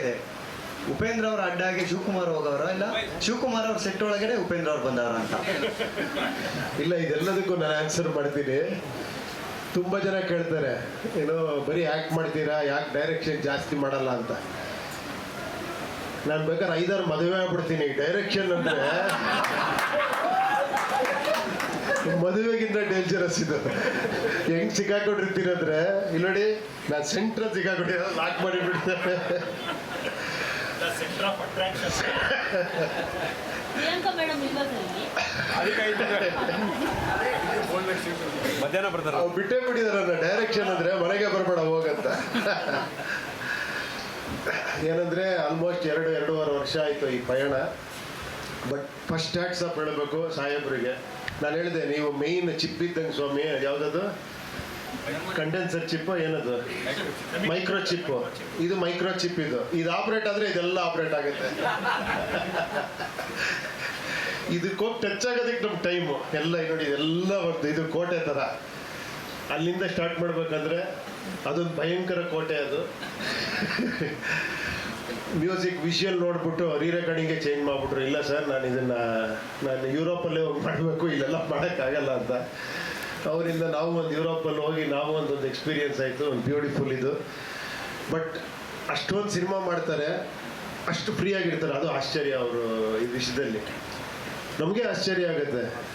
ಇದೆ. ಉಪೇಂದ್ರ ಅವರ ಅಡ್ಡಾಗಿ ಶಿವಕುಮಾರ್ ಹೋಗವ್ರ ಇಲ್ಲ? ಶಿವಕುಮಾರ್ ಅವ್ರ ಸೆಟ್ ಒಳಗಡೆ ಉಪೇಂದ್ರ ಅವ್ರು ಬಂದವರ ಅಂತ. ಇಲ್ಲ, ಇದೆಲ್ಲದಕ್ಕೂ ನಾನು ಆನ್ಸರ್ ಮಾಡ್ತೀನಿ. ತುಂಬಾ ಜನ ಕೇಳ್ತಾರೆ, ಏನೋ ಬರೀ ಯಾಕೆ ಮಾಡ್ತೀರಾ, ಯಾಕೆ ಡೈರೆಕ್ಷನ್ ಜಾಸ್ತಿ ಮಾಡಲ್ಲ ಅಂತ. ನಾನು ಬೇಕಾದ್ರೆ ಐದಾರು ಮದುವೆ ಆಗ್ಬಿಡ್ತೀನಿ ಡೈರೆಕ್ಷನ್ ಅಂದ್ರೆ ಮದುವೆಗಿಂತ ಡೇಂಜರಸ್ ಇದು. ಹೆಂಗ್ ಸಿಕ್ಕಾಕೊಂಡಿರ್ತೀರಂದ್ರೆ ಇಲ್ಲಿ ನೋಡಿ ನಾನು ಸೆಂಟ್ರಲ್ ಸಿಕ್ಕಾಕೊಂಡಿರೋ ಲಾಕ್ ಮಾಡಿ ಸೆಂಟರ್ ಇಲ್ವಲ್ಲಿ ಮಧ್ಯಾಹ್ನ ಬರ್ತಾರ. ಅವ್ರು ಬಿಟ್ಟೇ ಬಿಟ್ಟಿದಾರಲ್ಲ ಡೈರೆಕ್ಷನ್ ಅಂದ್ರೆ ಮನೆಗೆ ಬರಬೇಡ ಹೋಗಂತ. ಏನಂದ್ರೆ ಆಲ್ಮೋಸ್ಟ್ ಎರಡು ಎರಡೂವರೆ ವರ್ಷ ಆಯ್ತು ಈ ಪಯಣ. ಬಟ್ ಫಸ್ಟ್ ಹ್ಯಾಟ್ಸ್ ಅಪ್ ಹೇಳಬೇಕು ಸಾಹೇಬ್ರಿಗೆ. ನಾನು ಹೇಳಿದೆ, ನೀವು ಮೇಯ್ನ್ ಚಿಪ್ ಇದ್ದಂಗೆ ಸ್ವಾಮಿ, ಯಾವುದದು? ಕಂಡೆನ್ಸರ್ ಚಿಪ್ ಏನದು? ಮೈಕ್ರೋ ಚಿಪ್ ಇದು ಮೈಕ್ರೋ ಚಿಪ್ ಇದು. ಇದು ಆಪರೇಟ್ ಆದ್ರೆ ಇದೆಲ್ಲ ಆಪರೇಟ್ ಆಗುತ್ತೆ. ಇದು ಕೋಟ್ ಟಚ್ ಆಗೋದಕ್ಕೆ ನಮ್ಗೆ ಟೈಮು ಎಲ್ಲ ನೋಡಿ, ಇದೆಲ್ಲ ಬರ್ತದೆ. ಇದು ಕೋಟೆ ಥರ ಅಲ್ಲಿಂದ ಸ್ಟಾರ್ಟ್ ಮಾಡ್ಬೇಕಂದ್ರೆ ಅದೊಂದು ಭಯಂಕರ ಕೋಟೆ ಅದು. ಮ್ಯೂಸಿಕ್ ವಿಷಯಲ್ ನೋಡ್ಬಿಟ್ಟು ರೀ ರೆಕಾರ್ಡಿಂಗ್ಗೆ ಚೇಂಜ್ ಮಾಡ್ಬಿಟ್ರು. ಇಲ್ಲ ಸರ್ ನಾನು ಇದನ್ನ, ನಾನು ಯುರೋಪಲ್ಲೇ ಹೋಗಿ ಮಾಡಬೇಕು, ಇಲ್ಲೆಲ್ಲ ಮಾಡೋಕ್ಕಾಗಲ್ಲ ಅಂತ. ಅವರಿಂದ ನಾವು ಒಂದು ಯುರೋಪಲ್ಲಿ ಹೋಗಿ ನಾವು ಒಂದೊಂದು ಎಕ್ಸ್ಪೀರಿಯನ್ಸ್ ಆಯಿತು, ಒಂದು ಬ್ಯೂಟಿಫುಲ್ ಇದು. ಬಟ್ ಅಷ್ಟೊಂದು ಸಿನಿಮಾ ಮಾಡ್ತಾರೆ, ಅಷ್ಟು ಫ್ರೀ ಆಗಿರ್ತಾರೆ. ಅದು ಆಶ್ಚರ್ಯ ಅವರು ಈ ವಿಷಯದಲ್ಲಿ. ನಮಗೆ ಆಶ್ಚರ್ಯ ಆಗುತ್ತೆ.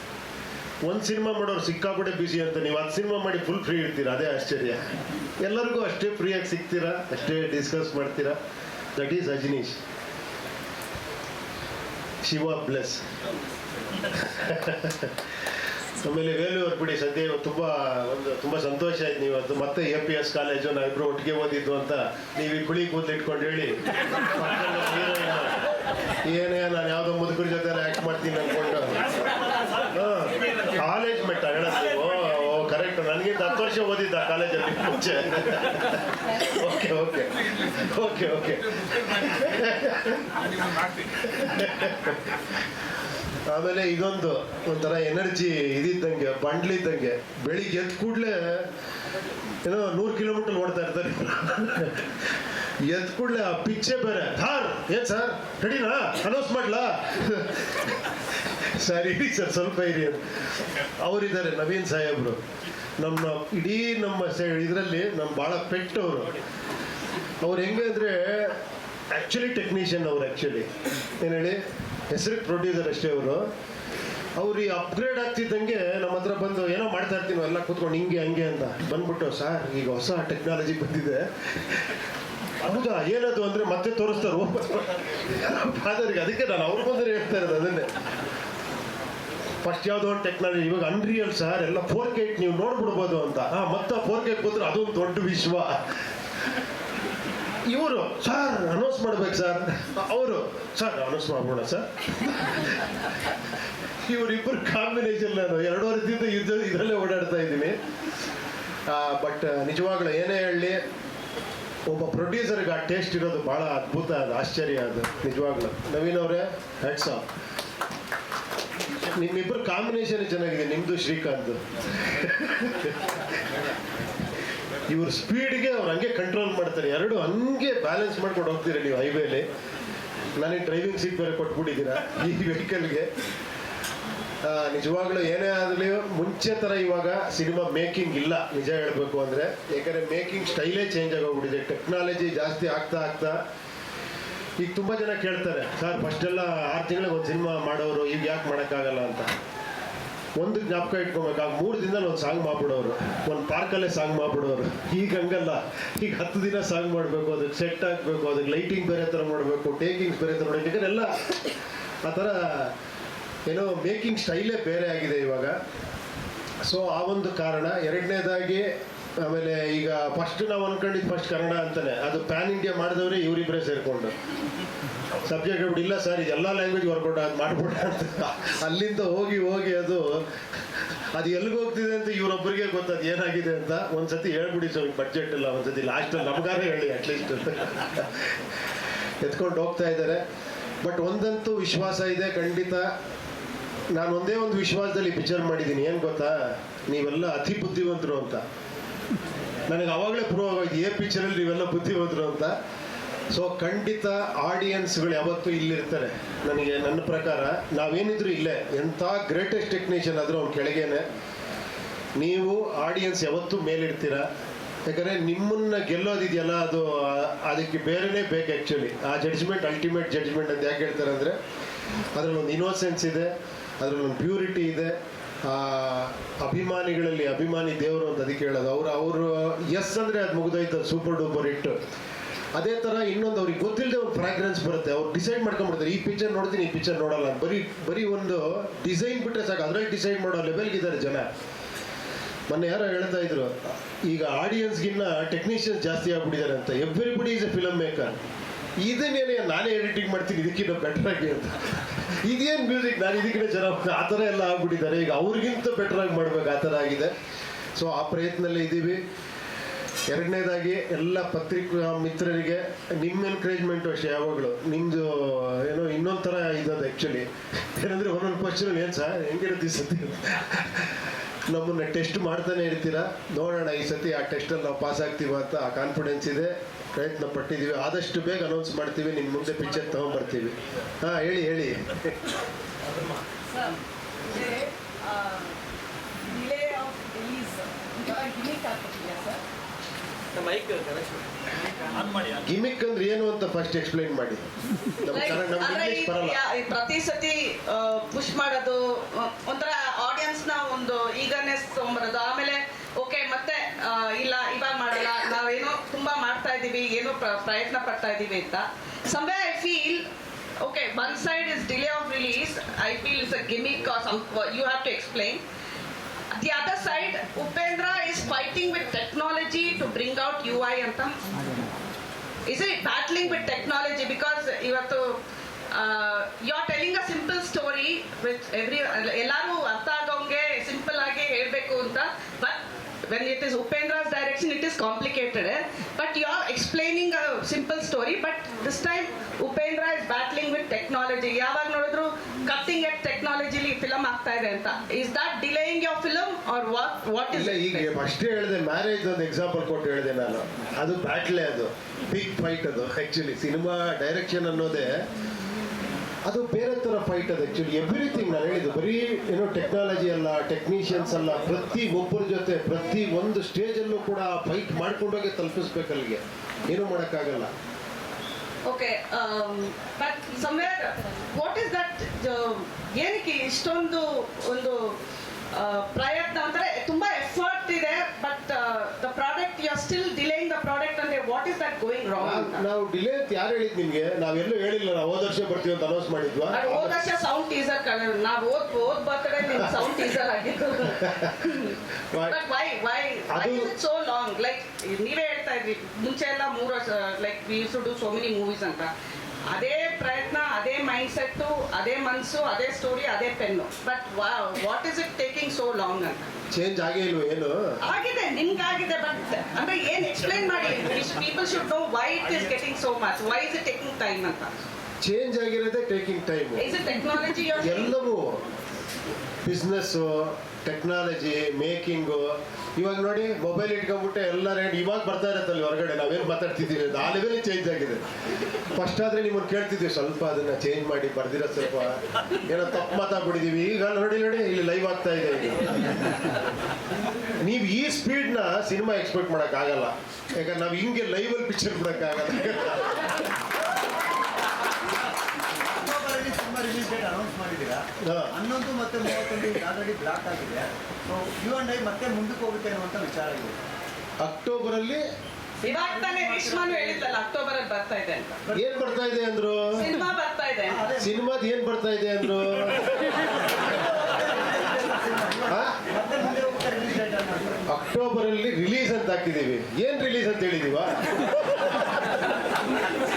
ಒಂದು ಸಿನಿಮಾ ಮಾಡೋರು ಸಿಕ್ಕಾಪಟ್ಟೆ ಬ್ಯುಸಿ ಅಂತ, ನೀವು ಹತ್ತು ಸಿನಿಮಾ ಮಾಡಿ ಫುಲ್ ಫ್ರೀ ಇರ್ತೀರಾ? ಅದೇ ಆಶ್ಚರ್ಯ. ಎಲ್ಲರಿಗೂ ಅಷ್ಟೇ ಫ್ರೀಯಾಗಿ ಸಿಗ್ತೀರಾ? ಅಷ್ಟೇ ಡಿಸ್ಕಸ್ ಮಾಡ್ತೀರಾ? That is Ajaneesh Shiva plus ಆಮೇಲೆ ವೇಲು ಬಿಡಿ ಸದ್ಯ ತುಂಬ ಒಂದು ತುಂಬ ಸಂತೋಷ ಆಯ್ತು ನೀವು. ಅದು ಮತ್ತೆ ಎ ಪಿ ಎಸ್ ಕಾಲೇಜು ನಾವಿಬ್ರು ಒಟ್ಟಿಗೆ ಓದಿದ್ದು ಅಂತ ನೀವು ಈ ಕುಳಿ ಕೂದಲು ಇಟ್ಕೊಂಡು ಹೇಳಿ. ಏನೇ ನಾನು ಯಾವುದೋ ಮುದುಕರ ಜೊತೆ ಆ್ಯಕ್ಟ್ ಮಾಡ್ತೀನಿ ಅನ್ಕೊಂಡು. ಕಾಲೇಜ್ ಮೆಟ್ಟ ಹೇಳೋದು ಓ ಕರೆಕ್ಟ್ ನನಗೆ ಹತ್ತು ವರ್ಷ ಓದಿದ್ದ ಕಾಲೇಜಲ್ಲಿ ಮುಂಚೆ. ಓಕೆ ಓಕೆ ಓಕೆ ಓಕೆ ಆಮೇಲೆ ಇದೊಂದು ಒಂಥರ ಎನರ್ಜಿ ಇದಿದ್ದಂಗೆ ಬಂಡ್ಲಿದ್ದಂಗೆ ಬೆಳಿಗ್ಗೆ ಎದ್ದ ಕೂಡಲೇ ಏನೋ ನೂರು ಕಿಲೋಮೀಟರ್ ಓಡ್ತಾ ಇರ್ತಾರೆ. ಎದ್ದ ಕೂಡಲೇ ಆ ಪಿಚ್ಚೆ ಬೇರೆ. ಸರ್ ಏನ್ ಸರ್? ರೆಡಿನಾ? ಅನೌನ್ಸ್ ಮಾಡ್ಲಾ? ಸರಿ, ಇರಿ ಸರ್, ಸ್ವಲ್ಪ ಇರಿ ಅವರಿದ್ದಾರೆ ನವೀನ್ ಸಾಹೇಬ್ರು. ನಮ್ಮ ಇಡೀ ನಮ್ಮ ಇದರಲ್ಲಿ ನಮ್ಮ ಭಾಳ ಪೆಟ್ ಅವರು ಹೆಂಗೆ ಅಂದರೆ ಆ್ಯಕ್ಚುಲಿ ಟೆಕ್ನಿಷಿಯನ್ ಅವ್ರು ಆ್ಯಕ್ಚುಲಿ ಏನು ಹೇಳಿ? ಹೆಸರಿಗೆ ಪ್ರೊಡ್ಯೂಸರ್ ಅಷ್ಟೇ ಅವರು. ಅವ್ರು ಈ ಅಪ್ಗ್ರೇಡ್ ಆಗ್ತಿದ್ದಂಗೆ ನಮ್ಮ ಹತ್ರ ಬಂದು ಏನೋ ಮಾಡ್ತಾ ಇರ್ತೀವಿ ಎಲ್ಲ ಕೂತ್ಕೊಂಡು ಹಿಂಗೆ, ಹಂಗೆ ಅಂತ. ಬಂದ್ಬಿಟ್ಟು, ಸರ್, ಈಗ ಹೊಸ ಟೆಕ್ನಾಲಜಿ ಬಂದಿದೆ. ಹೌದಾ? ಏನದು ಅಂದರೆ ಮತ್ತೆ ತೋರಿಸ್ತಾರೆ. ಫಾದರ್ಗೆ ಅದಕ್ಕೆ ನಾನು ಅವ್ರ ಬಂದರೆ ಹೇಳ್ತಾ ಇರೋದು ಅದನ್ನೇ. ಫಸ್ಟ್ ಯಾವುದೋ ಒಂದು ಟೆಕ್ನಾಲಜಿ ಇವಾಗ ಅನ್ರಿಯಲ್ ಸರ್, ಎಲ್ಲ ಫೋರ್ ಕೆ ನೀವು ನೋಡ್ಬಿಡ್ಬೋದು ಅಂತ. ಹಾಂ, ಮತ್ತೆ ಫೋರ್ ಕೆ ಕೂತ್ರೆ ಅದೊಂದು ದೊಡ್ಡ ವಿಶ್ವ. ಇವರು, ಸರ್ ಅನೌನ್ಸ್ ಮಾಡ್ಬೇಕು, ಸರ್. ಅವರು, ಸರ್ ಅನೌನ್ಸ್ ಮಾಡ್ಬೋಣ ಸರ್. ಇವರಿಬ್ಬರು ಕಾಂಬಿನೇಷನ್ ನಾನು ಎರಡೂವರೆ ದಿನ ಯುದ್ಧ ಇದರಲ್ಲೇ ಓಡಾಡ್ತಾ ಇದ್ದೀನಿ. ಬಟ್ ನಿಜವಾಗ್ಲೂ ಏನೇ ಹೇಳಲಿ ಒಬ್ಬ ಪ್ರೊಡ್ಯೂಸರ್ಗೆ ಆ ಟೇಸ್ಟ್ ಇರೋದು ಭಾಳ ಅದ್ಭುತ, ಅದು ಆಶ್ಚರ್ಯ ಅದು, ನಿಜವಾಗ್ಲೂ. ನವೀನ್ ಅವರೇ ಹೆಡ್ಸ್ ಆಫ್ ನಿಮ್ಮಿಬ್ಬರು ಕಾಂಬಿನೇಷನ್ ಚೆನ್ನಾಗಿದೆ ನಿಮ್ಮದು ಶ್ರೀಕಾಂತ್. ಇವ್ರ ಸ್ಪೀಡ್ಗೆ ಅವ್ರು ಹಂಗೆ ಕಂಟ್ರೋಲ್ ಮಾಡ್ತಾರೆ. ಎರಡು ಹಂಗೆ ಬ್ಯಾಲೆನ್ಸ್ ಮಾಡ್ಕೊಂಡು ಹೋಗ್ತೀರಿ ನೀವು ಹೈವೇಲಿ ನನಗೆ ಡ್ರೈವಿಂಗ್ ಸೀಟ್ ಬೇರೆ ಕೊಟ್ಬಿಟ್ಟಿದ್ದೀರಾ? ಈ ವೆಹಿಕಲ್ಗೆ ನಿಜವಾಗ್ಲೂ ಏನೇ ಆಗಲಿ ಮುಂಚೆ ಥರ ಇವಾಗ ಸಿನಿಮಾ ಮೇಕಿಂಗ್ ಇಲ್ಲ, ನಿಜ ಹೇಳಬೇಕು ಅಂದರೆ. ಯಾಕಂದರೆ ಮೇಕಿಂಗ್ ಸ್ಟೈಲೇ ಚೇಂಜ್ ಆಗೋಗ್ಬಿಟ್ಟಿದೆ. ಟೆಕ್ನಾಲಜಿ ಜಾಸ್ತಿ ಆಗ್ತಾ ಆಗ್ತಾ ಈಗ ತುಂಬ ಜನ ಕೇಳ್ತಾರೆ, ಸರ್ ಫಸ್ಟೆಲ್ಲ ಆರು ತಿಂಗಳಿಗೆ ಒಂದು ಸಿನಿಮಾ ಮಾಡೋರು ಈಗ ಯಾಕೆ ಮಾಡೋಕ್ಕಾಗಲ್ಲ? ಅಂತ. ಒಂದು ಜ್ಞಾಪಕ ಇಟ್ಕೊಬೇಕು. ಮೂರು ದಿನದಲ್ಲಿ ಒಂದು ಸಾಂಗ್ ಮಾಡ್ಬಿಡೋರು. ಒಂದು ಪಾರ್ಕಲ್ಲೇ ಸಾಂಗ್ ಮಾಡ್ಬಿಡೋರು. ಈಗ ಹಂಗಲ್ಲ. ಈಗ ಹತ್ತು ದಿನ ಸಾಂಗ್ ಮಾಡಬೇಕು, ಅದಕ್ಕೆ ಸೆಟ್ ಆಗಬೇಕು, ಅದಕ್ಕೆ ಲೈಟಿಂಗ್ ಬೇರೆ ಥರ ಮಾಡಬೇಕು, ಟೇಕಿಂಗ್ಸ್ ಬೇರೆ ಥರ ಮಾಡಬೇಕು ಎಲ್ಲ ಆ ಥರ ಏನೋ ಮೇಕಿಂಗ್ ಸ್ಟೈಲೇ ಬೇರೆ ಆಗಿದೆ ಇವಾಗ. ಸೊ ಆ ಒಂದು ಕಾರಣ. ಎರಡನೇದಾಗಿ ಆಮೇಲೆ ಈಗ ಫಸ್ಟ್ ನಾವು ಅನ್ಕೊಂಡಿದ್ದು ಫಸ್ಟ್ ಕನ್ನಡ ಅಂತಾನೆ. ಅದು ಪ್ಯಾನ್ ಇಂಡಿಯಾ ಮಾಡಿದವರೇ ಇವರಿಬ್ಬರೇ ಸೇರಿಕೊಂಡು. ಸಬ್ಜೆಕ್ಟ್ ಬಿಟ್ಟು ಇಲ್ಲ ಸರ್ ಇದೆಲ್ಲ ಲ್ಯಾಂಗ್ವೇಜ್ ವರ್ಕೌಟ್ ಅದು ಮಾಡ್ಬಿಟ್ಟ ಅಂತ. ಅಲ್ಲಿಂದ ಹೋಗಿ ಹೋಗಿ ಅದು ಅದು ಎಲ್ಲಿಗೆ ಹೋಗ್ತಿದೆ ಅಂತ ಇವರೊಬ್ಬರಿಗೆ ಗೊತ್ತದು ಏನಾಗಿದೆ ಅಂತ ಒಂದ್ಸತಿ ಹೇಳ್ಬಿಡಿ ಸರ್ ಬಜೆಟ್ ಇಲ್ಲ ಒಂದ್ಸತಿ ಲಾಸ್ಟಲ್ಲಿ ನಮಗಾರೇ ಹೇಳಿ ಅಟ್ಲೀಸ್ಟ್ ಎತ್ಕೊಂಡು ಹೋಗ್ತಾ ಇದ್ದಾರೆ. ಬಟ್ ಒಂದಂತೂ ವಿಶ್ವಾಸ ಇದೆ, ಖಂಡಿತ. ನಾನು ಒಂದೇ ಒಂದು ವಿಶ್ವಾಸದಲ್ಲಿ ಪಿಕ್ಚರ್ ಮಾಡಿದ್ದೀನಿ, ಏನು ಗೊತ್ತಾ? ನೀವೆಲ್ಲ ಅತಿ ಬುದ್ಧಿವಂತರು ಅಂತ. ನನಗೆ ಅವಾಗಲೇ ಪ್ರೂವ್ ಆಗೋಯ್ತು ಏ ಪಿಕ್ಚರಲ್ಲಿ ನೀವೆಲ್ಲ ಬುದ್ಧಿವಂತರು ಅಂತ. ಸೊ ಖಂಡಿತ ಆಡಿಯನ್ಸ್ಗಳು ಯಾವತ್ತೂ ಇಲ್ಲಿರ್ತಾರೆ. ನನಗೆ ನನ್ನ ಪ್ರಕಾರ, ನಾವೇನಿದ್ರು ಇಲ್ಲೇ, ಎಂಥ ಗ್ರೇಟೆಸ್ಟ್ ಟೆಕ್ನಿಷಿಯನ್ ಆದರೂ ಅವ್ನ ಕೆಳಗೇನೆ. ನೀವು ಆಡಿಯನ್ಸ್ ಯಾವತ್ತೂ ಮೇಲಿಡ್ತೀರ? ಯಾಕಂದರೆ ನಿಮ್ಮನ್ನ ಗೆಲ್ಲೋದಿದೆಯಲ್ಲ, ಅದು, ಅದಕ್ಕೆ ಬೇರೆನೇ ಬೇಕು ಆ್ಯಕ್ಚುಲಿ ಆ ಜಡ್ಜ್ಮೆಂಟ್ ಅಲ್ಟಿಮೇಟ್ ಜಡ್ಜ್ಮೆಂಟ್ ಅಂತ ಯಾಕೆ ಹೇಳ್ತಾರೆ ಅಂದರೆ, ಅದರಲ್ಲಿ ಒಂದು ಇನೋಸೆನ್ಸ್ ಇದೆ, ಅದರಲ್ಲಿ ಒಂದು ಪ್ಯೂರಿಟಿ ಇದೆ. ಅಭಿಮಾನಿಗಳಲ್ಲಿ ಅಭಿಮಾನಿ ದೇವರು ಅಂತ ಅದಕ್ಕೆ ಹೇಳೋದು. ಅವರು ಅವರು, ಎಸ್ ಅಂದರೆ ಅದು ಮುಗಿದೋಯ್ತು ಸೂಪರ್ ಡೂಪರ್ ಇಟ್ಟು ಅದೇ ಥರ ಇನ್ನೊಂದು ಅವ್ರಿಗೆ ಗೊತ್ತಿಲ್ಲದೆ ಒಂದು ಫ್ರಾಗ್ರೆನ್ಸ್ ಬರುತ್ತೆ. ಅವ್ರು ಡಿಸೈಡ್ ಮಾಡ್ಕೊಂಡ್ಬಿಡ್ತಾರೆ, ಈ ಪಿಕ್ಚರ್ ನೋಡ್ತೀನಿ, ಈ ಪಿಕ್ಚರ್ ನೋಡಲ್ಲ. ಬರೀ ಬರೀ ಒಂದು ಡಿಸೈನ್ ಬಿಟ್ಟರೆ ಸಾಕು. ಅದರಲ್ಲಿ ಡಿಸೈಡ್ ಮಾಡೋ ಲೆವೆಲ್ಗಿದ್ದಾರೆ ಜನ. ಮೊನ್ನೆ ಯಾರೋ ಹೇಳ್ತಾ ಇದ್ರು, ಈಗ ಆಡಿಯನ್ಸ್ಗಿನ್ನ ಟೆಕ್ನಿಷಿಯನ್ಸ್ ಜಾಸ್ತಿ ಆಗ್ಬಿಟ್ಟಿದ್ದಾರೆ ಅಂತ. Everybody is a film maker ಇದನ್ನೇನೆ ನಾನೇ ಎಡಿಟಿಂಗ್ ಮಾಡ್ತೀನಿ, ಇದಕ್ಕಿಂತ ಬೆಟರ್ ಆಗಿ ಅಂತ. ಇದೇನು ಮ್ಯೂಸಿಕ್ ನಾನು ಇದಕ್ಕಿಂತ ಜನ ಆ ಥರ ಎಲ್ಲ ಆಗ್ಬಿಟ್ಟಿದ್ದಾರೆ. ಈಗ ಅವ್ರಿಗಿಂತ ಬೆಟರ್ ಆಗಿ ಮಾಡ್ಬೇಕು, ಆ ಥರ ಆಗಿದೆ. ಸೊ ಆ ಪ್ರಯತ್ನದಲ್ಲೇ ಇದ್ದೀವಿ. ಎರಡನೇದಾಗಿ, ಎಲ್ಲ ಪತ್ರಿಕಾ ಮಿತ್ರರಿಗೆ ನಿಮ್ಮ ಎನ್ಕರೇಜ್ಮೆಂಟ್ ಅಷ್ಟೇ, ಯಾವಾಗಲೂ. ನಿಮ್ಮದು ಏನೋ ಇನ್ನೊಂದು ಥರ ಇದ್ದದ್ದು ಆ್ಯಕ್ಚುಲಿ ಏನಂದರೆ ಒಂದೊಂದು ಕ್ವಶನ್ ಏನು ಸರ್ ಹೆಂಗಿರುತ್ತೆ ಸತ್ಯ ಸತಿ? ನಮ್ಮನ್ನ ಟೆಸ್ಟ್ ಮಾಡ್ತಾನೆ ಇರ್ತೀರಾ? ನೋಡೋಣ ಈ ಸತಿ ಆ ಟೆಸ್ಟಲ್ಲಿ ನಾವು ಪಾಸ್ ಆಗ್ತೀವ ಅಂತ ಆ ಕಾನ್ಫಿಡೆನ್ಸ್ ಇದೆ. ಪ್ರಯತ್ನ ಪಟ್ಟಿದ್ದೀವಿ. ಆದಷ್ಟು ಬೇಗ ಅನೌನ್ಸ್ ಮಾಡ್ತೀವಿ. ನಿಮ್ಮ ಮುಂದೆ ಪಿಕ್ಚರ್ ತೊಗೊಂಬರ್ತೀವಿ. ಹಾಂ ಹೇಳಿ ಹೇಳಿ. ಗಿಮಿಕ್ ಅಂದ್ರೆ ಏನು ಅಂತ ಫಸ್ಟ್ ಎಕ್ಸ್ಪ್ಲೈನ್ ಮಾಡಿ. ಪ್ರತಿ ಸತಿ ಪುಷ್ ಮಾಡೋದು ಒಂಥರ ನ ಒಂದು ಈಗರ್ನೆಸ್ ತಗೊಂಬರೋದು ಆಮೇಲೆ ಓಕೆ ಮತ್ತೆ ಇಲ್ಲ ಇವಾಗ ಮಾಡಲ್ಲ. ನಾವೇನೋ ತುಂಬಾ ಮಾಡ್ತಾ ಇದ್ದೀವಿ ಏನೋ ಪ್ರಯತ್ನ ಪಡ್ತಾ ಇದ್ದೀವಿ ಅಂತ. Someway I feel okay one side is delay of release I feel is a gimmick you have to explain The other side, Upendra is fighting with to bring out U I ಅಂತ. Is it battling with technology because ಇವತ್ತು you are telling a simple story with every ಎಲ್ಲರೂ ಅರ್ಥ ಆಗೋಂಗೆ simple ಆಗಿ ಹೇಳಬೇಕು ಅಂತ is Upendra's direction it is complicated but you are explaining a simple story but this time Upendra is battling with technology ಯಾವಾಗ ನೋಡಿದ್ರು cutting edge ಟೆಕ್ನಾಲಜಿಲಿ film ಆಗ್ತಾ ಇದೆ ಅಂತ. Is that delaying your film or what what is ಇಲ್ಲ ಈಗ ಅಷ್ಟೇ ಹೇಳಿದೆ ಮ್ಯಾರೇಜ್ ಒಂದು ಎಕ್ಸಾಂಪಲ್ ಕೊಟ್ಟು ಹೇಳಿದೆ ನಾನು. ಅದು ಬ್ಯಾಟ್ಲೆ ಅದು. ಬಿಗ್ ಫೈಟ್ ಅದು ಆ್ಯಕ್ಚುಲಿ ಸಿನಿಮಾ ಡೈರೆಕ್ಷನ್ ಅನ್ನೋದೇ ಅದು ಬೇರೆ ಥರ ಫೈಟ್ ಅದು ಆ್ಯಕ್ಚುಲಿ ಎವ್ರಿಥಿಂಗ್ ನಾನು ಹೇಳಿದ್ದು ಬರೀ ಏನೋ ಟೆಕ್ನಾಲಜಿ ಅಲ್ಲ ಟೆಕ್ನಿಷಿಯನ್ಸ್ ಅಲ್ಲ ಪ್ರತಿ ಒಬ್ಬರ ಜೊತೆ ಪ್ರತಿ ಒಂದು ಸ್ಟೇಜಲ್ಲೂ ಕೂಡ ಫೈಟ್ ಮಾಡ್ಕೊಂಡೋಗಿ ತಲುಪಿಸ್ಬೇಕು ಅಲ್ಲಿಗೆ. ಏನೂ ಮಾಡೋಕ್ಕಾಗಲ್ಲ. Okay but somewhere what is that ಏನಕ್ಕೆ ಇಷ್ಟೊಂದು ಒಂದು ಆ, ಪ್ರಯತ್ನ ಅಂದರೆ ತುಂಬಾ ಎಫರ್ಟ್ ಇದೆ but the product you are still delaying the product ಅಂದ್ರೆ ರಾಂಗ್ ನಾವ್- ಡಿಲೇ ಅಂತ ಯಾರು ಹೇಳಿದ್ ನಿಮ್ಗೆ? ನಾವೆಲ್ಲೂ ಹೇಳಿಲ್ಲ ನಾವು ಹೋದ ವರ್ಷ ಬರ್ತೀವಿ ಅಂತ ಅನೌನ್ಸ್ ಮಾಡಿದ್ವಾ? ಹೋದ ವರ್ಷ ಸೌಂಡ್ ಟೀಸರ್ ನಾವು ಓದ್ ಓದ್ ಬರ್ತಡೆ ನಿಮ್ ಸೌಂಡ್ ಟೀಸರ್ ಆಗಿತ್ತು. ಬಟ್ ವೈ ವೈ ಅದು- ಸೋ ಲಾಂಗ್ ಲೈಕ್ ನೀವೇ ಹೇಳ್ತಾ ಇದ್ರಿ ಮುಂಚೆ ಎಲ್ಲ ಮೂರು ವರ್ಷ like we to do so many movies ಅಂತ. ಅದೇ ಪ್ರಯತ್ನ ಅದೇ ಮೈಂಡ್ ಸೆಟ್ಟು ಅದೇ ಮನಸ್ಸು ಅದೇ ಸ್ಟೋರಿ ಅದೇ pen but what is it taking so long ಅಂತ? ಚೇಂಜ್ ಆಗೇ ಇಲ್ವ ಏನು? ಆಗಿದೆ ನಿಮ್ಗಾಗಿದೆ ಬಟ್ ಅಂದ್ರೆ ಏನ್ ಎಕ್ಸ್ಪ್ಲೈನ್ ಮಾಡಿ? People should know why it is getting so much why is it taking time ಅಂತ change ಆಗಿರೋದೇ taking time is it technology ಎಲ್ಲವೂ ಬಿಸ್ನೆಸ್ಸು ಟೆಕ್ನಾಲಜಿ ಮೇಕಿಂಗು ಇವಾಗ ನೋಡಿ ಮೊಬೈಲ್ ಇಟ್ಕೊಂಡ್ಬಿಟ್ಟು ಎಲ್ಲ ರೇಟ್ ಇವಾಗ ಬರ್ತಾ ಇರತ್ತಲ್ಲಿ ಹೊರಗಡೆ, ನಾವೇನು ಮಾತಾಡ್ತಿದ್ದೀವಿ ಅಂತ, ಆ ಲೆವೆಲ್ ಚೇಂಜ್ ಆಗಿದೆ. ಫಸ್ಟ್ ಆದರೆ ನಿಮ್ಮನ್ನು ಕೇಳ್ತಿದ್ದೀವಿ ಸ್ವಲ್ಪ ಅದನ್ನು ಚೇಂಜ್ ಮಾಡಿ ಬರ್ದಿರೋ ಸ್ವಲ್ಪ. ಏನೋ ತಪ್ಪು ಮಾತಾಡ್ಬಿಟ್ಟಿದ್ದೀವಿ ಈಗ ನೋಡಿ ನೋಡಿ, ಇಲ್ಲಿ ಲೈವ್ ಆಗ್ತಾ ಇದೆ ನೀವು ಈ ಸ್ಪೀಡ್ನ ಸಿನಿಮಾ ಎಕ್ಸ್ಪೆಕ್ಟ್ ಮಾಡೋಕ್ಕಾಗಲ್ಲ. ಯಾಕಂದ್ರೆ ನಾವು ಹಿಂಗೆ ಲೈವಲ್ಲಿ ಪಿಕ್ಚರ್ ಬಿಡೋಕ್ಕಾಗಲ್ಲ. ರಿಲೀಸ್ ಡೇಟ್ ಅನೌನ್ಸ್ ಮಾಡಿದ್ದೀರಾ. ಹನ್ನೊಂದು ಮತ್ತೆ ಮೂವತ್ತೊಂದು ಆಲ್ರೆಡಿ ಬ್ಲಾಕ್ ಆಗಿದೆ. ಸೊ ಯು ಅಂಡ್ ಐ ಮತ್ತೆ ಮುಂದಕ್ಕೆ ಹೋಗುತ್ತೆ ಅನ್ನುವಂಥ ವಿಚಾರ ಇದೆ. ಅಕ್ಟೋಬರಲ್ಲಿ ಇವಾಗ ತಾನೇ ರೇಷ್ಮಾನು ಹೇಳಿದ್ಲಲ್ಲ ಅಕ್ಟೋಬರ್ ಅಲ್ಲಿ ಬರ್ತಾ ಇದೆ ಅಂತ. ಏನ್ ಬರ್ತಾ ಇದೆ ಅಂದ್ರು? ಸಿನಿಮಾ ಬರ್ತಾ ಇದೆ ಅಂತ. ಸಿನಿಮಾದ ಏನ್ ಬರ್ತಾ ಇದೆ ಅಂದ್ರು? ಅಕ್ಟೋಬರ್ ಅಲ್ಲಿ ರಿಲೀಸ್ ಅಂತ. ಹಾಕಿದೀವಿ. ಏನ್ ರಿಲೀಸ್ ಅಂತ ಹೇಳಿದೀವ?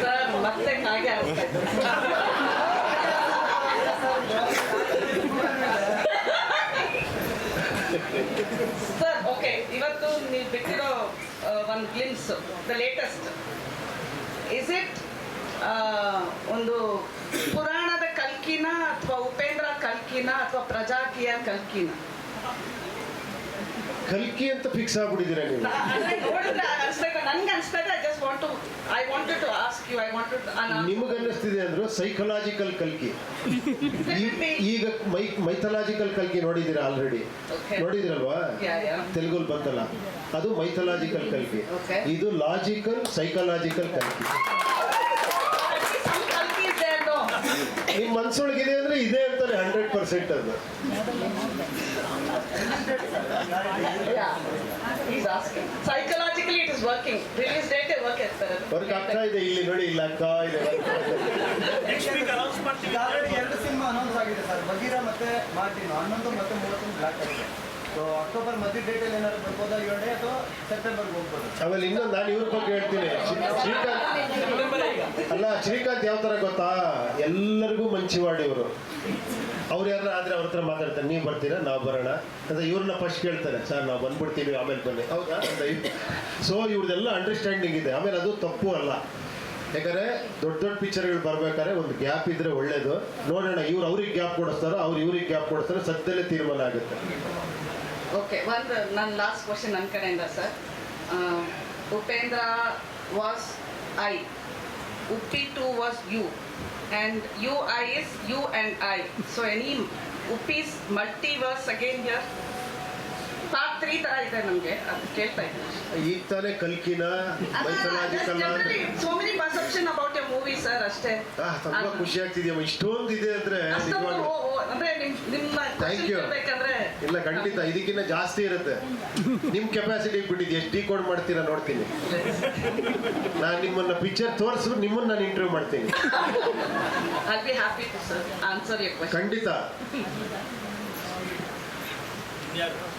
ಸರ್ ಮತ್ತೆ ಹಾಗೆ ಆಗ್ತಾ ಇದೆ. ಸರ್ ಓಕೆ ಇವತ್ತು ನೀವು ಬಿಟ್ಟಿರೋ ಒಂದು glimpse the latest is it ಒಂದು ಪುರಾಣದ ಕಲ್ಕಿನ ಅಥವಾ ಉಪೇಂದ್ರ ಕಲ್ಕಿನ ಅಥವಾ ಪ್ರಜಾಕಿಯ ಕಲ್ಕಿನ? ಕಲ್ಕಿ ಅಂತ ಫಿಕ್ಸ್ ಆಗ್ಬಿಟ್ಟಿದ್ದೀರಾ ನೀವು? ನಿಮ್ಗೆ ಅನ್ನಿಸ್ತಿದೆ ಅಂದ್ರೆ ಸೈಕಲಾಜಿಕಲ್ ಕಲ್ಕಿ. ಈಗ ಮೈ ಮೈಥಲಾಜಿಕಲ್ ಕಲ್ಕಿ ನೋಡಿದ್ದೀರಾ ಆಲ್ರೆಡಿ. ನೋಡಿದಿರಲ್ವಾ ತೆಲುಗು ಬಂತಲ್ಲ. ಅದು ಮೈಥಲಾಜಿಕಲ್ ಕಲ್ಕಿ. ಇದು ಲಾಜಿಕಲ್ ಸೈಕಲಾಜಿಕಲ್ ಕಲ್ಕಿ. ನಿಮ್ಮ ಮನ್ಸೊಳಗಿದೆ ಪರ್ಸೆಂಟ್ ಅದು. Working it is working. Release date work ಆಗ್ತಾರೆ. ವರ್ಕ್ ಆಗ್ತಾ ಇದೆ ಇಲ್ಲಿ ನೋಡಿ ಇಲ್ಲ ಆಗ್ತಾ ಇದೆ ಮಾಡ್ತೀವಿ ಆಲ್ರೆಡಿ ಎರಡು ಸಿನಿಮಾ ಅನೌನ್ಸ್ ಆಗಿದೆ ಸರ್ ಬಗೀರ ಮತ್ತೆ ಮಾರ್ಟಿನ್ ಹನ್ನೊಂದು ಮತ್ತೆ ಮೂವತ್ತೊಂದು ಬ್ಲಾಕ್ ಆಗಿದೆ ಸೊ ಅಕ್ಟೋಬರ್ ಮಧ್ಯ ಡೇಟಲ್ಲಿ ಏನಾದ್ರು ಅಥವಾ ಸೆಪ್ಟೆಂಬರ್ಗೆ ಹೋಗ್ಬೋದು? ಆಮೇಲೆ ಇನ್ನೊಂದು ನಾನು ಇವ್ರ ಬಗ್ಗೆ ಹೇಳ್ತೀನಿ. ಶ್ರೀ- ಶ್ರೀಕಾಂತ್ ಅಲ್ಲ, ಶ್ರೀಕಾಂತ್ ಯಾವ ತರ ಗೊತ್ತಾ? ಎಲ್ಲರಿಗೂ ಮಂಚಿವಾಡಿ ಇವರು. ಅವ್ರು ಯಾರು ಆದ್ರೆ ಅವ್ರ ಹತ್ರ ಮಾತಾಡ್ತಾರೆ, ನೀವು ಬರ್ತೀರಾ? ನಾವು ಬರೋಣ. ಅಂತ ಇವ್ರನ್ನ ಫಸ್ಟ್ ಕೇಳ್ತಾರೆ, ಸರ್, ನಾವು ಬಂದ್ಬಿಡ್ತೀವಿ, ಆಮೇಲೆ ಬನ್ನಿ. ಹೌದಾ? ಸೊ ಇವ್ರದೆಲ್ಲ ಅಂಡರ್ಸ್ಟ್ಯಾಂಡಿಂಗ್ ಇದೆ. ಆಮೇಲೆ ಅದು ತಪ್ಪು ಅಲ್ಲ. ಯಾಕಂದ್ರೆ ದೊಡ್ಡ ದೊಡ್ಡ ಪಿಕ್ಚರ್ಗಳು ಬರ್ಬೇಕಾದ್ರೆ ಒಂದು ಗ್ಯಾಪ್ ಇದ್ರೆ ಒಳ್ಳೇದು. ನೋಡೋಣ, ಇವ್ರು ಅವ್ರಿಗೆ ಗ್ಯಾಪ್ ಕೊಡಿಸ್ತಾರೋ, ಅವ್ರು ಇವ್ರಿಗೆ ಗ್ಯಾಪ್ ಕೊಡಿಸ್ತಾರೋ, ಸದ್ಯದಲ್ಲೇ ತೀರ್ಮಾನ ಆಗುತ್ತೆ. ಓಕೆ ಒಂದು ನನ್ನ ಲಾಸ್ಟ್ ಕ್ವಶನ್ ನನ್ನ ಕಡೆಯಿಂದ sir Upendra was I Uppi two was you and you I is you and I so any Uppi's multiverse again here part three ಇದೆ ನಮ್ಗೆ. ಅದು ಕೇಳ್ತಾ ಇದ್ದೀನಿ. ಈಗ ತಾನೇ ಕಲ್ಕಿನ so many perception about a movie sir ಅಷ್ಟೇ. ತುಂಬಾ ಖುಷಿ ಆಗ್ತಿದ್ಯಮ್ಮ. ಇಷ್ಟೊಂದು ಇದೆ ಅಂದ್ರೆ ನಿಜವಾಗ್ಲೂ. ಅಂದ್ರೆ ನಿಮ್ ನಿಮ್ಮ Thank you. ಬೇಕಂದ್ರೆ ಇಲ್ಲ ಖಂಡಿತ ಇದಕ್ಕಿಂತ ಜಾಸ್ತಿ ಇರುತ್ತೆ. ನಿಮ್ ಕೆಪಾಸಿಟಿ ಬಿಟ್ಟಿದ್ದು ಎಷ್ಟು ಡಿಕೋಡ್ ಮಾಡ್ತೀರಾ ನೋಡ್ತೀನಿ. ನಾನು ನಿಮ್ಮನ್ನ ಪಿಕ್ಚರ್ ತೋರಿಸ್ ನಿಮ್ಮನ್ನ ನಾನು ಇಂಟರ್ವ್ಯೂ ಮಾಡ್ತೀನಿ. Be your question. ಖಂಡಿತ.